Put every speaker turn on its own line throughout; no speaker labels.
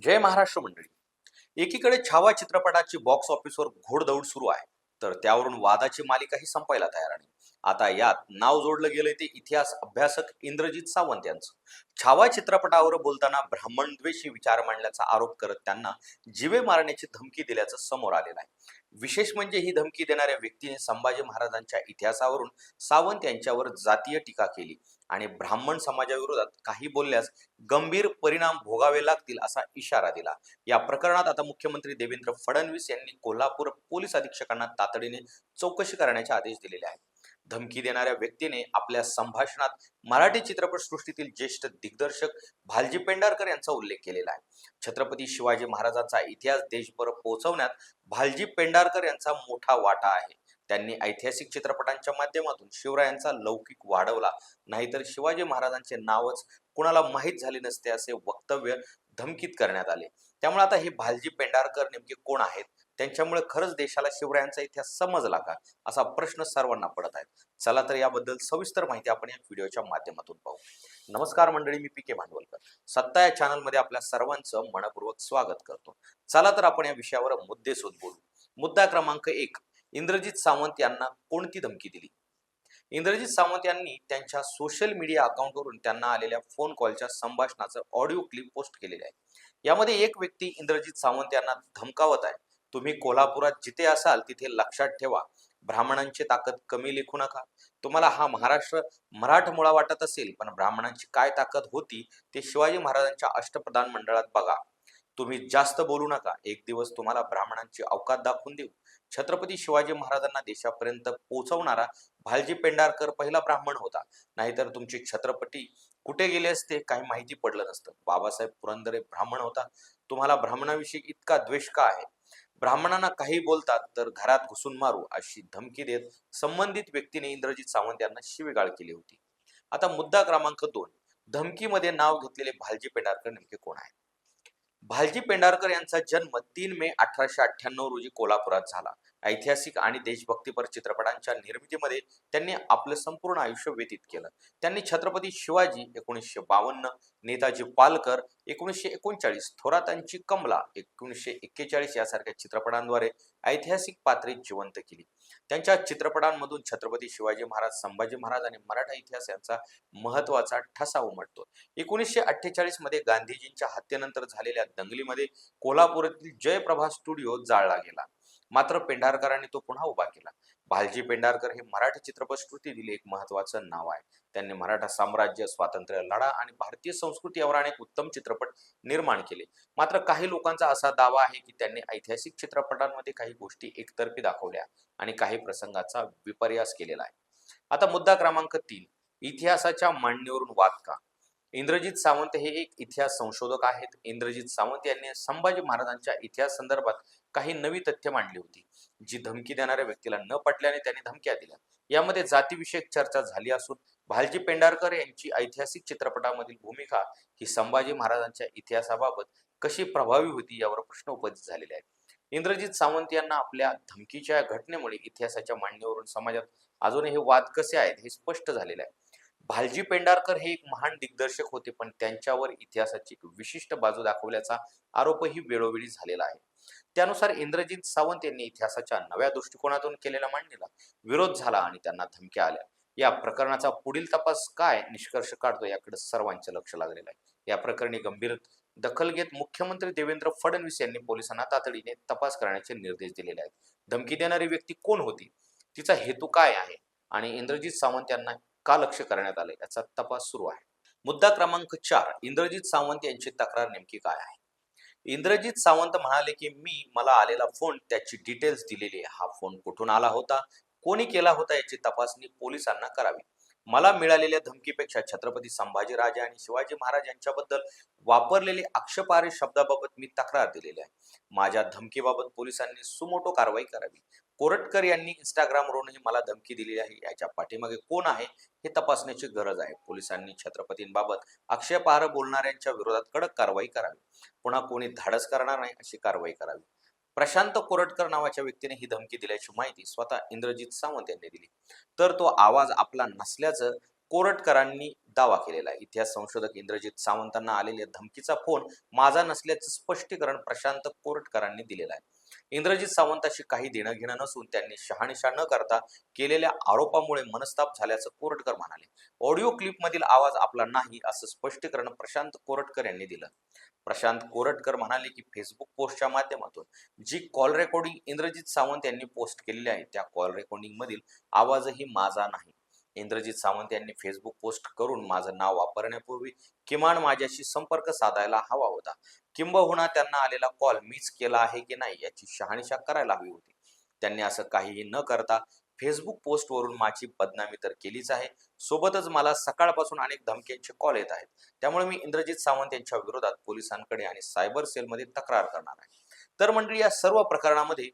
जय महाराष्ट्र मंडळी. एकीकडे छावा चित्रपटाची बॉक्स ऑफिसवर घोडदौड सुरू आहे तर त्यावरून वादाची मालिकाही संपायला तयार आहे. आता यात नाव जोडलं गेलंय ते इतिहास अभ्यासक इंद्रजित सावंत यांचं. छावा चित्रपटावर बोलताना ब्राह्मणद्वेषी विचार मांडल्याचा आरोप करत त्यांना जीवे मारण्याची धमकी दिल्याचं समोर आलेलं आहे. विशेष म्हणजे ही धमकी देणाऱ्या व्यक्तीने संभाजी महाराजांच्या इतिहासावरून सावंत यांच्यावर जातीय टीका केली आणि ब्राह्मण समाजाविरोधात काही बोलल्यास गंभीर परिणाम भोगावे लागतील असा इशारा दिला. या प्रकरणात आता मुख्यमंत्री देवेंद्र फडणवीस यांनी कोल्हापूर पोलीस अधीक्षकांना तातडीने चौकशी करण्याचे आदेश दिलेले आहेत. धमकी देणाऱ्या व्यक्तीने आपल्या संभाषणात मराठी चित्रपटसृष्टीतील ज्येष्ठ दिग्दर्शक भालजी पेंढारकर यांचा उल्लेख केलेला आहे. छत्रपती शिवाजी महाराजांचा इतिहास देशभर पोहोचवण्यात भालजी पेंढारकर यांचा मोठा वाटा आहे. त्यांनी ऐतिहासिक चित्रपटांच्या माध्यमातून शिवरायांचा लौकिक वाढवला. नाहीतर शिवाजी महाराजांचे नावच कुणाला माहीत झाले नसते असे वक्तव्य धमकीत करण्यात आले. त्यामुळे आता हे भालजी पेंढारकर नेमके कोण आहेत? त्यांच्यामुळे खरंच देशाला शिवरायांचा इतिहास समजला का? असा प्रश्न सर्वांना पडत आहे चला तर याबद्दल सविस्तर माहिती आपण या व्हिडिओच्या माध्यमातून पाहू. नमस्कार मंडळी मी पी के भांडवलकर. सत्ता या चॅनलमध्ये आपल्या सर्वांचं मनपूर्वक स्वागत करतो. चला तर आपण या विषयावर मुद्देसूद बोलू. मुद्दा क्रमांक एक. इंद्रजित सावंत यांना कोणती धमकी दिली? इंद्रजित सावंत यांनी त्यांच्या सोशल मीडिया अकाउंटवरून त्यांना आलेल्या फोन कॉलच्या संभाषणाचं ऑडिओ क्लिप पोस्ट केलेले आहे. यामध्ये एक व्यक्ती इंद्रजित सावंत यांना धमकावत आहे. तुम्ही कोल्हापुरात जिथे असाल तिथे लक्षात ठेवा. ब्राह्मणांची ताकद कमी लिखू नका. तुम्हाला हा महाराष्ट्र मराठमोळा वाटत असेल पण ब्राह्मणांची काय ताकद होती ते शिवाजी महाराजांच्या अष्टप्रधान मंडळात बघा. तुम्ही जास्त बोलू नका. एक दिवस तुम्हाला ब्राह्मणांची अवकात दाखवून देऊ. छत्रपती शिवाजी महाराजांना देशापर्यंत पोहोचवणारा भालजी पेंढारकर पहिला ब्राह्मण होता. नाहीतर तुमचे छत्रपती कुठे गेले असते काही माहिती पडलं नसतं. बाबासाहेब पुरंदरे ब्राह्मण होता. तुम्हाला ब्राह्मणाविषयी इतका द्वेष का आहे? ब्राह्मणांना काही बोलतात तर घरात घुसून मारू अशी धमकी देत संबंधित व्यक्तीने इंद्रजित सावंत यांना शिवीगाळ केली होती. आता मुद्दा क्रमांक दोन. धमकीमध्ये नाव घेतलेले भालजी पेंढारकर नेमके कोण आहेत? भालजी पेंढारकर यांचा जन्म तीन मे अठराशे अठ्ठ्याण्णव रोजी कोल्हापुरात झाला. ऐतिहासिक आणि देशभक्तीपर चित्रपटांच्या निर्मितीमध्ये त्यांनी आपलं संपूर्ण आयुष्य व्यतीत केलं. त्यांनी छत्रपती शिवाजी एकोणीसशे बावन्न नेताजी पालकर एकोणीसशे एकोणचाळीस थोरातांची कमला एकोणीसशे एक्केचाळीस यासारख्या चित्रपटांद्वारे ऐतिहासिक पात्रे जिवंत केली. त्यांच्या चित्रपटांमधून छत्रपती शिवाजी महाराज संभाजी महाराज आणि मराठा इतिहास यांचा महत्त्वाचा ठसा उमटतो. एकोणीसशे अठ्ठेचाळीसमध्ये गांधीजींच्या हत्येनंतर झालेल्या दंगलीमध्ये कोल्हापुरातील जयप्रभा स्टुडिओ जाळला गेला. मात्र पेंढारकरांनी तो पुन्हा उभा केला. भालजी पेंढारकर हे मराठी चित्रपटसृष्टीतील एक महत्वाचं नाव आहे. त्यांनी मराठा साम्राज्य स्वातंत्र्य लढा आणि भारतीय संस्कृती यावर अनेक उत्तम चित्रपट निर्माण केले. मात्र काही लोकांचा असा दावा आहे की त्यांनी ऐतिहासिक चित्रपटांमध्ये काही गोष्टी एकतर्फी दाखवल्या आणि काही प्रसंगाचा विपर्यास केलेला आहे. आता मुद्दा क्रमांक तीन. इतिहासाच्या मांडणीवरून वाद का? इंद्रजित सावंत हे एक इतिहास संशोधक आहेत. इंद्रजित सावंत यांनी संभाजी महाराजांच्या इतिहास संदर्भात काही नवी तथ्य मांडली होती जी धमकी देणाऱ्या व्यक्तीला न पटल्याने त्यांनी धमक्या दिल्या. यामध्ये जातीविषयक चर्चा झाली असून भालजी पेंढारकर यांची ऐतिहासिक चित्रपटामधील भूमिका ही संभाजी महाराजांच्या इतिहासाबाबत कशी प्रभावी होती यावर प्रश्न उपस्थित झालेले आहेत. इंद्रजित सावंत यांना आपल्या धमकीच्या घटनेमुळे इतिहासाच्या मांडणीवरून समाजात अजूनही वाद कसे आहेत हे स्पष्ट झालेले आहे. भालजी पेंढारकर हे एक महान दिग्दर्शक होते पण त्यांच्यावर इतिहासाची एक विशिष्ट बाजू दाखवल्याचा आरोपही वेळोवेळी झालेला आहे. त्यानुसार इंद्रजित सावंत यांनी इतिहासाच्या नव्या दृष्टिकोनातून केलेल्या मांडणीला विरोध झाला आणि त्यांना धमक्या आल्या. या प्रकरणाचा पुढील तपास काय निष्कर्ष काढतो याकडे सर्वांचे लक्ष लागलेलं आहे. या प्रकरणी गंभीर दखल घेत मुख्यमंत्री देवेंद्र फडणवीस यांनी पोलिसांना तातडीने तपास करण्याचे निर्देश दिलेले आहेत. धमकी देणारी व्यक्ती कोण होती? तिचा हेतू काय आहे? आणि इंद्रजित सावंत यांना का लक्ष करण्यात आले याचा तपास सुरू आहे. मुद्दा क्रमांक चार इंद्रजित सावंत यांची तक्रार नेमकी काय आहे? इंद्रजित सावंत म्हणाले की मी मला आलेला फोन त्याची डिटेल्स दिलेली आहे. हा फोन कुठून आला होता? कोणी केला होता याची तपासणी पोलिसांना करावी. मला मिळालेल्या धमकीपेक्षा छत्रपती संभाजीराजे आणि शिवाजी महाराज यांच्याबद्दल वापरलेले आक्षेपार्ह शब्दाबाबत मी तक्रार दिलेली आहे. माझ्या धमकीबाबत पोलिसांनी सुमोटो कारवाई करावी. कोरटकर यांनी इंस्टाग्रामवरूनही मला धमकी दिलेली आहे. याच्या पाठीमागे कोण आहे हे तपासण्याची गरज आहे. पोलिसांनी छत्रपतींबाबत आक्षेपार्ह बोलणाऱ्यांच्या विरोधात कडक कारवाई करावी. पुन्हा कोणी धाडस करणार नाही अशी कारवाई करावी. प्रशांत कोरटकर नावाच्या व्यक्तीने ही धमकी दिल्याची माहिती स्वतः इंद्रजित सावंत यांनी दिली. तर तो आवाज आपला नसल्याचं कोरटकरांनी दावा केलेला आहे. इतिहास संशोधक इंद्रजित सावंतांना आलेल्या धमकीचा फोन माझा नसल्याचं स्पष्टीकरण प्रशांत कोरटकरांनी दिलेला आहे. इंद्रजित सावंताशी काही देणं घेणं नसून त्यांनी शहानिशा न करता केलेल्या आरोपामुळे मनस्ताप झाल्याचं कोरटकर म्हणाले. ऑडिओ क्लिपमधील आवाज आपला नाही असं स्पष्टीकरण प्रशांत कोरटकर यांनी दिलं. प्रशांत कोरटकर म्हणाले की फेसबुक पोस्टच्या माध्यमातून जी कॉल रेकॉर्डिंग इंद्रजित सावंत यांनी पोस्ट केलेली आहे त्या कॉल रेकॉर्डिंग मधील आवाजही माझा नाही. इंद्रजित सावंत यांनी फेसबुक पोस्ट करून माझं नाव वापरण्यापूर्वी किमान माझ्याशी संपर्क साधायला हवा होता. किंबहुना त्यांना आलेला कॉल मीच केला आहे की नाही याची शहानिशा करायला हवी होती. त्यांनी असं काहीही न करता फेसबुक पोस्टवरून माझी बदनामी तर केलीच आहे. सोबतच मला सकाळपासून अनेक धमक्यांचे कॉल येत आहेत. त्यामुळे मी इंद्रजित सावंत यांच्या विरोधात पोलिसांकडे आणि सायबर सेलमध्ये तक्रार करणार आहे. तर मंडळी या सर्व प्रकरणामध्ये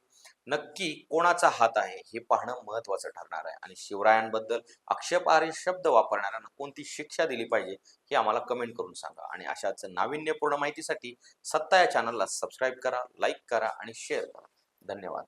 नक्की कोणाचा हात आहे हे पाहणं महत्वाचं ठरणार आहे. आणि शिवरायांबद्दल आक्षेपार्ह शब्द वापरणाऱ्यांना कोणती शिक्षा दिली पाहिजे हे आम्हाला कमेंट करून सांगा. आणि अशाच नाविन्यपूर्ण माहितीसाठी सत्ता या चॅनलला सबस्क्राईब करा लाईक करा आणि शेअर करा. धन्यवाद.